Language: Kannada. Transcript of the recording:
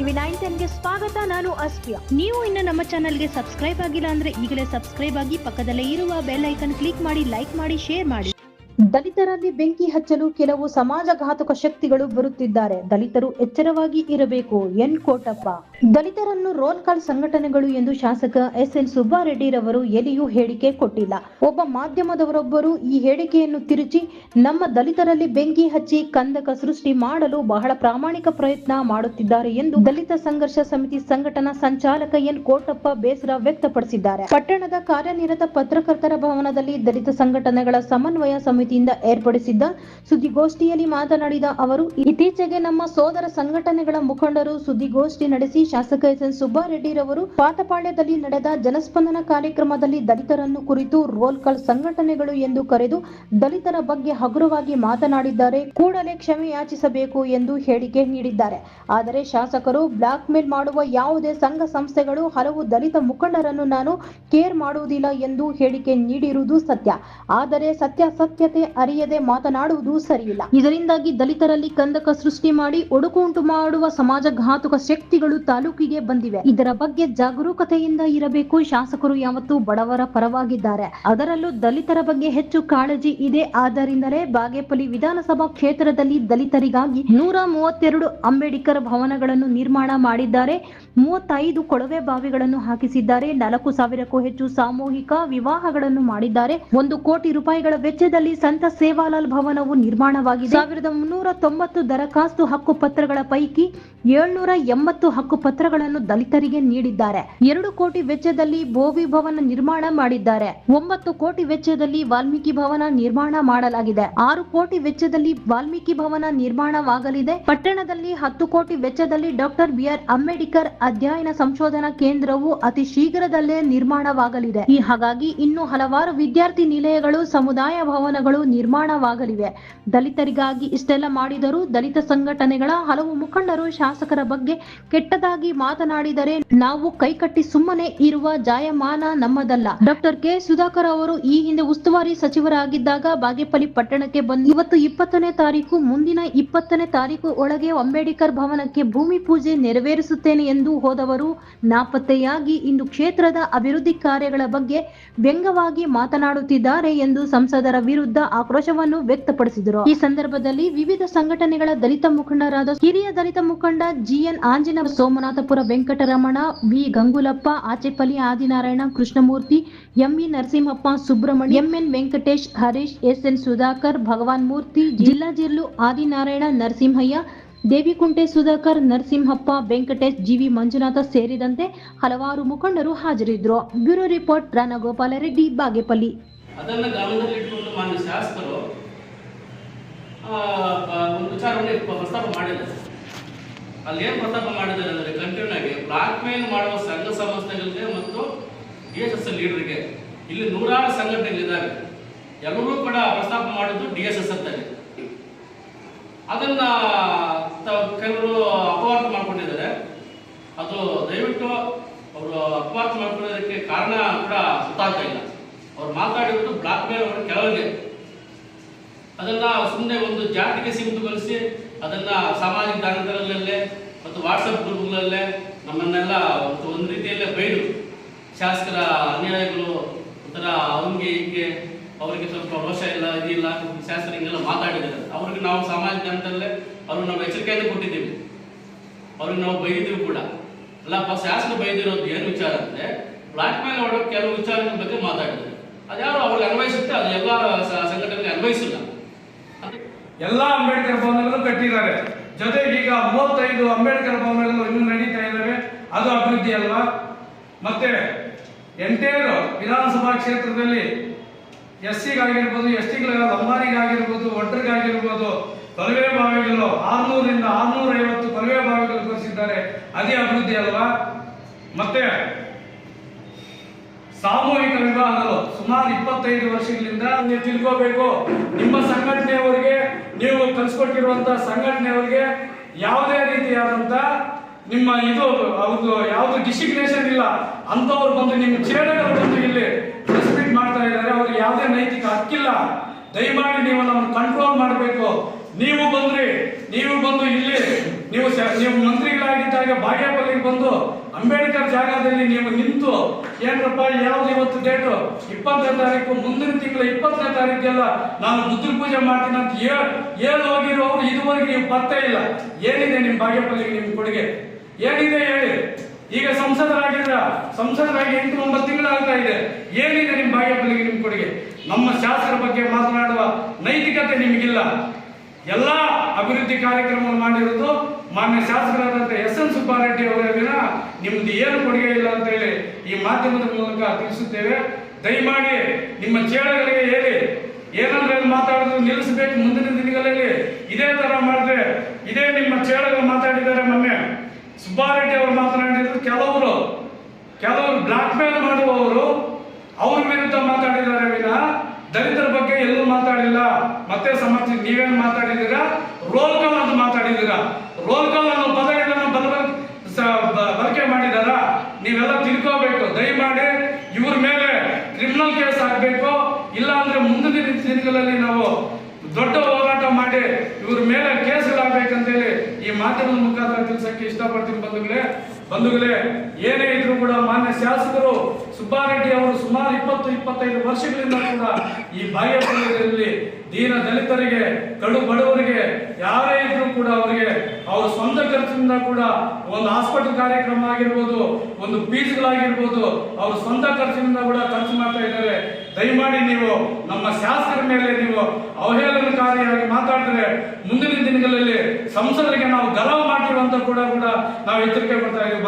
ಟಿವಿ ನೈನ್ ಟೆನ್ಗೆ ಸ್ವಾಗತ, ನಾನು ಅಸ್ಪಿಯಾ ನೀವು ಇನ್ನು ನಮ್ಮ ಚಾನಲ್ಗೆ ಸಬ್ಸ್ಕ್ರೈಬ್ ಆಗಿಲ್ಲ ಅಂದ್ರೆ ಈಗಲೇ ಸಬ್ಸ್ಕ್ರೈಬ್ ಆಗಿ ಪಕ್ಕದಲ್ಲೇ ಇರುವ ಬೆಲ್ ಐಕನ್ ಕ್ಲಿಕ್ ಮಾಡಿ, ಲೈಕ್ ಮಾಡಿ, ಶೇರ್ ಮಾಡಿ. ದಲಿತರಲ್ಲಿ ಬೆಂಕಿ ಹಚ್ಚಲು ಕೆಲವು ಸಮಾಜಘಾತುಕ ಶಕ್ತಿಗಳು ಬರುತ್ತಿದ್ದಾರೆ. ದಲಿತರು ಎಚ್ಚರವಾಗಿ ಇರಬೇಕು, ಎನ್ ಕೋಟಪ್ಪ. ದಲಿತರನ್ನು ರೋಲ್ ಕಾಲ್ ಸಂಘಟನೆಗಳು ಎಂದು ಶಾಸಕ ಎಸ್ ಎನ್ ಸುಬ್ಬಾರೆಡ್ಡಿರವರು ಎಲ್ಲಿಯೂ ಹೇಳಿಕೆ ಕೊಟ್ಟಿಲ್ಲ. ಒಬ್ಬ ಮಾಧ್ಯಮದವರೊಬ್ಬರು ಈ ಹೇಳಿಕೆಯನ್ನು ತಿರುಚಿ, ನಮ್ಮ ದಲಿತರಲ್ಲಿ ಬೆಂಕಿ ಹಚ್ಚಿ ಕಂದಕ ಸೃಷ್ಟಿ ಮಾಡಲು ಬಹಳ ಪ್ರಾಮಾಣಿಕ ಪ್ರಯತ್ನ ಮಾಡುತ್ತಿದ್ದಾರೆ ಎಂದು ದಲಿತ ಸಂಘರ್ಷ ಸಮಿತಿ ಸಂಘಟನಾ ಸಂಚಾಲಕ ಎನ್ ಕೋಟಪ್ಪ ಬೇಸರ ವ್ಯಕ್ತಪಡಿಸಿದ್ದಾರೆ. ಪಟ್ಟಣದ ಕಾರ್ಯನಿರತ ಪತ್ರಕರ್ತರ ಭವನದಲ್ಲಿ ದಲಿತ ಸಂಘಟನೆಗಳ ಸಮನ್ವಯ ಸಮಿತಿಯಿಂದ ಏರ್ಪಡಿಸಿದ್ದ ಸುದ್ದಿಗೋಷ್ಠಿಯಲ್ಲಿ ಮಾತನಾಡಿದ ಅವರು, ಇತ್ತೀಚೆಗೆ ನಮ್ಮ ಸೋದರ ಸಂಘಟನೆಗಳ ಮುಖಂಡರು ಸುದ್ದಿಗೋಷ್ಠಿ ನಡೆಸಿ ಶಾಸಕ ಎಸ್ ಎನ್ ಸುಬ್ಬಾರೆಡ್ಡಿರವರು ಪಾತಪಾಳ್ಯದಲ್ಲಿ ನಡೆದ ಜನಸ್ಪಂದನ ಕಾರ್ಯಕ್ರಮದಲ್ಲಿ ದಲಿತರನ್ನು ಕುರಿತು ರೋಲ್ ಕಾಲ್ ಸಂಘಟನೆಗಳು ಎಂದು ಕರೆದು ದಲಿತರ ಬಗ್ಗೆ ಹಗುರವಾಗಿ ಮಾತನಾಡಿದ್ದಾರೆ. ಕೂಡಲೇ ಕ್ಷಮೆ ಯಾಚಿಸಬೇಕು ಎಂದು ಹೇಳಿಕೆ ನೀಡಿದ್ದಾರೆ. ಆದರೆ ಶಾಸಕರು ಬ್ಲಾಕ್ ಮೇಲ್ ಮಾಡುವ ಯಾವುದೇ ಸಂಘ ಸಂಸ್ಥೆಗಳು ಹಲವು ದಲಿತ ಮುಖಂಡರನ್ನು ನಾನು ಕೇರ್ ಮಾಡುವುದಿಲ್ಲ ಎಂದು ಹೇಳಿಕೆ ನೀಡಿರುವುದು ಸತ್ಯ. ಆದರೆ ಸತ್ಯಾಸತ್ಯತೆ ಅರಿಯದೆ ಮಾತನಾಡುವುದು ಸರಿಯಿಲ್ಲ. ಇದರಿಂದಾಗಿ ದಲಿತರಲ್ಲಿ ಕಂದಕ ಸೃಷ್ಟಿ ಮಾಡಿ ಒಡುಕುಂಟು ಮಾಡುವ ಸಮಾಜಘಾತುಕ ಶಕ್ತಿಗಳು ತಾಲೂಕಿಗೆ ಬಂದಿವೆ. ಇದರ ಬಗ್ಗೆ ಜಾಗರೂಕತೆಯಿಂದ ಇರಬೇಕು. ಶಾಸಕರು ಯಾವತ್ತೂ ಬಡವರ ಪರವಾಗಿದ್ದಾರೆ. ಅದರಲ್ಲೂ ದಲಿತರ ಬಗ್ಗೆ ಹೆಚ್ಚು ಕಾಳಜಿ ಇದೆ. ಆದ್ದರಿಂದಲೇ ಬಾಗೇಪಲ್ಲಿ ವಿಧಾನಸಭಾ ಕ್ಷೇತ್ರದಲ್ಲಿ ದಲಿತರಿಗಾಗಿ ನೂರ ಮೂವತ್ತೆರಡು ಅಂಬೇಡ್ಕರ್ ಭವನಗಳನ್ನು ನಿರ್ಮಾಣ ಮಾಡಿದ್ದಾರೆ. ಮೂವತ್ತೈದು ಕೊಳವೆ ಬಾವಿಗಳನ್ನು ಹಾಕಿಸಿದ್ದಾರೆ. ನಾಲ್ಕು ಸಾವಿರಕ್ಕೂ ಹೆಚ್ಚು ಸಾಮೂಹಿಕ ವಿವಾಹಗಳನ್ನು ಮಾಡಿದ್ದಾರೆ. ಒಂದು ಕೋಟಿ ರೂಪಾಯಿಗಳ ವೆಚ್ಚದಲ್ಲಿ ಸಂತ ಸೇವಾಲಾಲ್ ಭವನವು ನಿರ್ಮಾಣವಾಗಿದೆ. ಸಾವಿರದ ಮುನ್ನೂರ ತೊಂಬತ್ತು ದರಖಾಸ್ತು ಹಕ್ಕು ಪತ್ರಗಳ ಪೈಕಿ ಏಳ್ನೂರ ಎಂಬತ್ತು ಹಕ್ಕು ಪತ್ರಗಳನ್ನು ದಲಿತರಿಗೆ ನೀಡಿದ್ದಾರೆ. ಎರಡು ಕೋಟಿ ವೆಚ್ಚದಲ್ಲಿ ಭೋವಿ ಭವನ ನಿರ್ಮಾಣ ಮಾಡಿದ್ದಾರೆ. ಒಂಬತ್ತು ಕೋಟಿ ವೆಚ್ಚದಲ್ಲಿ ವಾಲ್ಮೀಕಿ ಭವನ ನಿರ್ಮಾಣ ಮಾಡಲಾಗಿದೆ. ಆರು ಕೋಟಿ ವೆಚ್ಚದಲ್ಲಿ ವಾಲ್ಮೀಕಿ ಭವನ ನಿರ್ಮಾಣವಾಗಲಿದೆ. ಪಟ್ಟಣದಲ್ಲಿ ಹತ್ತು ಕೋಟಿ ವೆಚ್ಚದಲ್ಲಿ ಡಾಕ್ಟರ್ ಬಿಆರ್ ಅಂಬೇಡ್ಕರ್ ಅಧ್ಯಯನ ಸಂಶೋಧನಾ ಕೇಂದ್ರವು ಅತಿ ಶೀಘ್ರದಲ್ಲೇ ನಿರ್ಮಾಣವಾಗಲಿದೆ. ಈ ಹಾಗಾಗಿ ಇನ್ನು ಹಲವಾರು ವಿದ್ಯಾರ್ಥಿ ನಿಲಯಗಳು, ಸಮುದಾಯ ಭವನಗಳು ನಿರ್ಮಾಣವಾಗಲಿವೆ. ದಲಿತರಿಗಾಗಿ ಇಷ್ಟೆಲ್ಲ ಮಾಡಿದರೂ ದಲಿತ ಸಂಘಟನೆಗಳ ಹಲವು ಮುಖಂಡರು ಶಾಸಕರ ಬಗ್ಗೆ ಕೆಟ್ಟದಾಗಿ ಮಾತನಾಡಿದರೆ ನಾವು ಕೈಕಟ್ಟಿ ಸುಮ್ಮನೆ ಇರುವ ಜಾಯಮಾನ ನಮ್ಮದಲ್ಲ. Doctor K. ಸುಧಾಕರ್ ಅವರು ಈ ಹಿಂದೆ ಉಸ್ತುವಾರಿ ಸಚಿವರಾಗಿದ್ದಾಗ ಬಾಗೇಪಲ್ಲಿ ಪಟ್ಟಣಕ್ಕೆ ಬಂದು ಇವತ್ತು ಇಪ್ಪತ್ತನೇ ತಾರೀಕು, ಮುಂದಿನ ಇಪ್ಪತ್ತನೇ ತಾರೀಕು ಒಳಗೆ ಅಂಬೇಡ್ಕರ್ ಭವನಕ್ಕೆ ಭೂಮಿ ಪೂಜೆ ನೆರವೇರಿಸುತ್ತೇನೆ ಎಂದು ಹೋದವರು ನಾಪತ್ತೆಯಾಗಿ ಇಂದು ಕ್ಷೇತ್ರದ ಅಭಿವೃದ್ಧಿ ಕಾರ್ಯಗಳ ಬಗ್ಗೆ ವ್ಯಂಗ್ಯವಾಗಿ ಮಾತನಾಡುತ್ತಿದ್ದಾರೆ ಎಂದು ಸಂಸದರ ವಿರುದ್ಧ ಆಕ್ರೋಶವನ್ನು ವ್ಯಕ್ತಪಡಿಸಿದರು. ಈ ಸಂದರ್ಭದಲ್ಲಿ ವಿವಿಧ ಸಂಘಟನೆಗಳ ದಲಿತ ಮುಖಂಡರಾದ ಹಿರಿಯ ದಲಿತ ಮುಖಂಡ GN Anjana, Somanathapura Venkataramana, V Gangulappa, Achepalli Adinarayana Krishnamurthy, ME Narasimhappa Subrahmanya, MN Venkatesh, Harish, SN Sudhakar, Bhagavan Murthy, ಜಿಲ್ಲಾ ಜಿರ್ಲು ಆದಿನಾರಾಯಣ ನರಸಿಂಹಯ್ಯ, ದೇವಿಕುಂಟೆ ಸುಧಾಕರ್ ನರಸಿಂಹಪ್ಪ, ವೆಂಕಟೇಶ್, ಜಿವಿ ಮಂಜುನಾಥ ಸೇರಿದಂತೆ ಹಲವಾರು ಮುಖಂಡರು ಹಾಜರಿದ್ದರು. Bureau report Ranagopala Reddy, Bagepalli. ಅದನ್ನು ಗಮನದಲ್ಲಿಟ್ಟುಕೊಂಡು ಮಾನ್ಯ ಶಾಸಕರು ಒಂದು ವಿಚಾರವನ್ನು ಪ್ರಸ್ತಾಪ ಮಾಡಿದ್ದಾರೆ. ಅಲ್ಲಿ ಏನು ಪ್ರಸ್ತಾಪ ಮಾಡಿದ್ದಾರೆ ಅಂದರೆ ಕಂಟಿನ್ಯೂ ಆಗಿ ಬ್ಲಾಕ್ ಮೇಲ್ ಮಾಡುವ ಸಂಘ ಸಂಸ್ಥೆಗಳಿಗೆ ಮತ್ತು ಡಿ ಎಸ್ ಎಸ್ ಲೀಡರ್ಗೆ. ಇಲ್ಲಿ ನೂರಾರು ಸಂಘಟನೆಗಳಿದ್ದಾವೆ. ಎಲ್ಲರೂ ಕೂಡ ಪ್ರಸ್ತಾಪ ಮಾಡಿದ್ದು ಡಿ ಎಸ್ ಎಸ್ ಅಂತಾನೆ ಅದನ್ನ ಕೆಲವರು ಅಪವಾರ್ಥ ಮಾಡಿಕೊಂಡಿದ್ದಾರೆ. ಅದು ದಯವಿಟ್ಟು ಅವರು ಅಪವಾರ್ಥ ಮಾಡ್ಕೊಳ್ಳೋದಕ್ಕೆ ಕಾರಣ ಕೂಡ ಗೊತ್ತಾಗ್ತಾ ಇಲ್ಲ. ಅವ್ರು ಮಾತಾಡಿರೋದು ಬ್ಲಾಕ್ ಮೇಲ್ ಅವರು ಕೆಲವರಿಗೆ ಅದನ್ನ ಸುಮ್ಮನೆ ಒಂದು ಜಾತಿಗೆ ಸೀಮಿತಗೊಳಿಸಿ ಅದನ್ನ ಸಾಮಾಜಿಕ ಜಾಲತಾಣಗಳಲ್ಲೇ ಮತ್ತು ವಾಟ್ಸಪ್ ಗ್ರೂಪ್ಗಳಲ್ಲೇ ನಮ್ಮನ್ನೆಲ್ಲ ಒಂದು ಒಂದು ರೀತಿಯಲ್ಲೇ ಬೈದು, ಶಾಸಕರ ಅನ್ಯಾಯಗಳು, ಒಂಥರ ಅವನಿಗೆ ಹೀಗೆ, ಅವರಿಗೆ ಸ್ವಲ್ಪ ರೋಷ ಇಲ್ಲ, ಇದಿಲ್ಲ, ಶಾಸಕರು ಹಿಂಗೆಲ್ಲ ಮಾತಾಡಿದ್ದಾರೆ. ಅವ್ರಿಗೆ ನಾವು ಸಾಮಾಜಿಕ ಜಾಲತಾಣದಲ್ಲೇ ಅವ್ರಿಗೆ ನಾವು ಎಚ್ಚರಿಕೆಯನ್ನು ಕೊಟ್ಟಿದ್ದೀವಿ. ಅವ್ರಿಗೆ ನಾವು ಬೈದಿದ್ದೀವಿ ಕೂಡ. ಅಲ್ಲಪ್ಪ, ಶಾಸಕರು ಬೈದಿರೋದು ಏನು ವಿಚಾರ ಅಂದರೆ ಬ್ಲಾಕ್ ಮೇಲ್ ಮಾಡೋ ಕೆಲವು ವಿಚಾರಗಳ ಬಗ್ಗೆ ಮಾತಾಡಿದ್ದಾರೆ. ಅದ್ಯಾರು ಅವ್ರಿಗೆ ಅನ್ವಯಿಸುತ್ತೆ, ಅದು ಎಲ್ಲ ಸಂಘಟನೆಗೆ ಅನ್ವಯಿಸಿಲ್ಲ. ಎಲ್ಲ ಅಂಬೇಡ್ಕರ್ ಭವನಗಳು ಕಟ್ಟಿದ್ದಾರೆ. ಜೊತೆಗೆ ಈಗ ಮೂವತ್ತೈದು ಅಂಬೇಡ್ಕರ್ ಭವನಗಳು ಇನ್ನೂ ನಡೀತಾ ಇದ್ದಾವೆ. ಅದು ಅಭಿವೃದ್ಧಿ ಅಲ್ವಾ? ಮತ್ತೆ ಎಂಟೇರು ವಿಧಾನಸಭಾ ಕ್ಷೇತ್ರದಲ್ಲಿ ಎಸ್ ಸಿಗಾಗಿರ್ಬೋದು ಎಸ್ ಟಿಗಳ ಲಂಬಾರಿಗಾಗಿರ್ಬೋದು ಒಟ್ಟರಿಗಾಗಿರ್ಬೋದು ಕೊಳವೆ ಬಾವಿಗಳು ಆರ್ನೂರಿಂದ ಆರ್ನೂರ ಐವತ್ತು ಕೊಳವೆ ಬಾವಿಗಳು ತೋರಿಸಿದ್ದಾರೆ. ಅದೇ ಅಭಿವೃದ್ಧಿ ಅಲ್ವಾ? ಮತ್ತೆ ಸಾಮೂಹಿಕ ವಿವಾಹಗಳು. ಸುಮಾರು ಇಪ್ಪತ್ತೈದು ವರ್ಷಗಳಿಂದ ನೀವು ತಿಳ್ಕೋಬೇಕು. ನಿಮ್ಮ ಸಂಘಟನೆಯವರಿಗೆ ನೀವು ಕಲಿಸ್ಕೊಟ್ಟಿರುವಂತ ಸಂಘಟನೆಯವರಿಗೆ ಯಾವುದೇ ರೀತಿಯಾದಂತ ನಿಮ್ಮ ಇದು ಅವ್ರದ್ದು ಯಾವುದು ಡಿಸಿಗ್ನೇಷನ್ ಇಲ್ಲ ಅಂತವ್ರು ಬಂದು ನಿಮ್ಮ ಚೇಡಗಳು ಬಂದು ಇಲ್ಲಿ ರೆಸ್ಪೆಕ್ಟ್ ಮಾಡ್ತಾ ಇದ್ದಾರೆ. ಅವ್ರಿಗೆ ಯಾವುದೇ ನೈತಿಕ ಹಕ್ಕಿಲ್ಲ. ದಯಮಾಡಿ ನೀವು ನಮ್ಮನ್ನು ಕಂಟ್ರೋಲ್ ಮಾಡಬೇಕು. ನೀವು ಬಂದ್ರಿ, ನೀವು ಬಂದು ಇಲ್ಲಿ, ನೀವು ನೀವು ಮಂತ್ರಿಗಳಾಗಿದ್ದಾಗ ಬಾಗೇಪಲ್ಲಿಗೆ ಬಂದು ಅಂಬೇಡ್ಕರ್ ಜಾಗದಲ್ಲಿ ನೀವು ನಿಂತು, ಏನ್ರಪ್ಪ, ಯಾವ್ದು ಇವತ್ತು ಡೇಟು ಇಪ್ಪತ್ತನೇ ತಾರೀಕು, ಮುಂದಿನ ತಿಂಗಳ ಇಪ್ಪತ್ತನೇ ತಾರೀಕೆಲ್ಲ ನಾನು ಬುದ್ಧ ಪೂಜೆ ಮಾಡ್ತೀನಿ ಅಂತ ಹೇಳಿ ಹೋಗಿರೋರು ಇದುವರೆಗೆ ನೀವು ಪತ್ತೆ ಇಲ್ಲ. ಏನಿದೆ ನಿಮ್ ಬಾಗೇಪಲ್ಲಿಗೆ ನಿಮ್ ಕೊಡುಗೆ? ಏನಿದೆ ಹೇಳಿ? ಈಗ ಸಂಸದರಾಗಿದ್ರ, ಸಂಸದರಾಗಿ ಎಂಟು, ಒಂಬತ್ತು ತಿಂಗಳಾಗ್ತಾ ಇದೆ. ಏನಿದೆ ನಿಮ್ ಬಾಗೇಪಲ್ಲಿಗೆ ನಿಮ್ ಕೊಡುಗೆ? ನಮ್ಮ ಶಾಸ್ತ್ರ ಬಗ್ಗೆ ಮಾತನಾಡುವ ನೈತಿಕತೆ ನಿಮಗಿಲ್ಲ. ಎಲ್ಲಾ ಅಭಿವೃದ್ಧಿ ಕಾರ್ಯಕ್ರಮ ಮಾಡಿರೋದು ಮಾನ್ಯ ಶಾಸಕರಾದಂತ ಎಸ್ ಎನ್ ಸುಬ್ಬಾರೆಡ್ಡಿ ಅವರ ನಿಮ್ದು ಏನು ಕೊಡುಗೆ ಇಲ್ಲ ಅಂತ ಹೇಳಿ ಈ ಮಾಧ್ಯಮದ ಮೂಲಕ ತಿಳಿಸುತ್ತೇವೆ. ದಯಮಾಡಿ ನಿಮ್ಮ ಚೇಳಗಳಿಗೆ ಹೇಳಿ. ಏನಂದ್ರೆ ಮಾತಾಡೋದು ನಿಲ್ಲಿಸಬೇಕು ಮುಂದಿನ ದಿನಗಳಲ್ಲಿ. ಇದೇ ತರ ಮಾಡಿದ್ರೆ ಇದೇ ನಿಮ್ಮ ಚೇಳಗಳು ಮಾತಾಡಿದ್ದಾರೆ ಮೊನ್ನೆ. ಸುಬ್ಬಾರೆಡ್ಡಿ ಅವರು ಮಾತನಾಡಿದ್ರು, ಕೆಲವರು ಕೆಲವರು ಬ್ಲಾಕ್ ಮೇಲ್ ಮಾಡುವವರು ಅವ್ರ ವಿರುದ್ಧ ಮಾತಾಡಿದ್ದಾರೆ ವಿನ. ದಲಿತರ ಬಗ್ಗೆ ಎಲ್ಲೂ ಮಾತಾಡಿಲ್ಲ. ಮತ್ತೆ ಸಮರ್ಥಿ ನೀವೇನು ಮಾತಾಡಿದ್ದೀರಾ? ರೋಲ್ ಕಾಲ್ ಅಂತ ಮಾತಾಡಿದ್ದೀರಾ? ರೋಲ್ ಕಾಲ್ ಅನ್ನೋ ಪದಗಳನ್ನ ಬಲ ಬಳಕೆ ಮಾಡಿದಾರ ನೀವೆಲ್ಲ ತಿಳ್ಕೋಬೇಕು ದಯಮಾಡಿ ಇವ್ರ ಮೇಲೆ ಕ್ರಿಮಿನಲ್ ಕೇಸ್ ಆಗ್ಬೇಕು ಇಲ್ಲ ಅಂದ್ರೆ ಮುಂದಿನ ನಾವು ದೊಡ್ಡ ಹೋರಾಟ ಮಾಡಿ ಇವ್ರ ಮೇಲೆ ಕೇಸ್ಗಳಾಗ್ಬೇಕಂತೇಳಿ ಈ ಮಾಧ್ಯಮದ ಮುಖಾಂತರ ತಿಳಿಸಕ್ಕೆ ಇಷ್ಟಪಡ್ತೀನಿ ಬಂಧುಗಳೇ. ಬಂಧುಗಳೇ, ಏನೇ ಇದ್ರು ಕೂಡ ಮಾನ್ಯ ಶಾಸಕರು ಸುಬ್ಬಾರೆಡ್ಡಿ ಅವರು ಸುಮಾರು ಇಪ್ಪತ್ತು, ಇಪ್ಪತ್ತೈದು ವರ್ಷಗಳಿಂದ ಕೂಡ ಈ ಬಾಹ್ಯಪಲ್ಯದಲ್ಲಿ ದೀನ ದಲಿತರಿಗೆ, ಕಡು ಬಡವರಿಗೆ, ಯಾರೇ ಇದ್ರೂ ಕೂಡ ಅವರಿಗೆ ಅವ್ರ ಸ್ವಂತ ಖರ್ಚಿನಿಂದ ಕೂಡ ಒಂದು ಹಾಸ್ಪಿಟಲ್ ಕಾರ್ಯಕ್ರಮ ಆಗಿರ್ಬೋದು, ಒಂದು ಫೀಸ್ಗಳಾಗಿರ್ಬೋದು ಅವ್ರ ಸ್ವಂತ ಖರ್ಚಿನಿಂದ ಕೂಡ ಖರ್ಚು ಮಾಡ್ತಾ ಇದ್ದಾರೆ. ದಯಮಾಡಿ ನೀವು ನಮ್ಮ ಶಾಸಕರ ಮೇಲೆ ನೀವು ಅವಹೇಳನಕಾರಿಯಾಗಿ ಮಾತಾಡಿದ್ರೆ ಮುಂದಿನ ದಿನಗಳಲ್ಲಿ ಸಂಸದರಿಗೆ ನಾವು ಗಲಭೆ ಮಾಡಿರುವಂತ ಕೂಡ ಕೂಡ ನಾವು ಎಚ್ಚರಿಕೆ ಕೊಡ್ತಾ ಇದ್ದೀವಿ.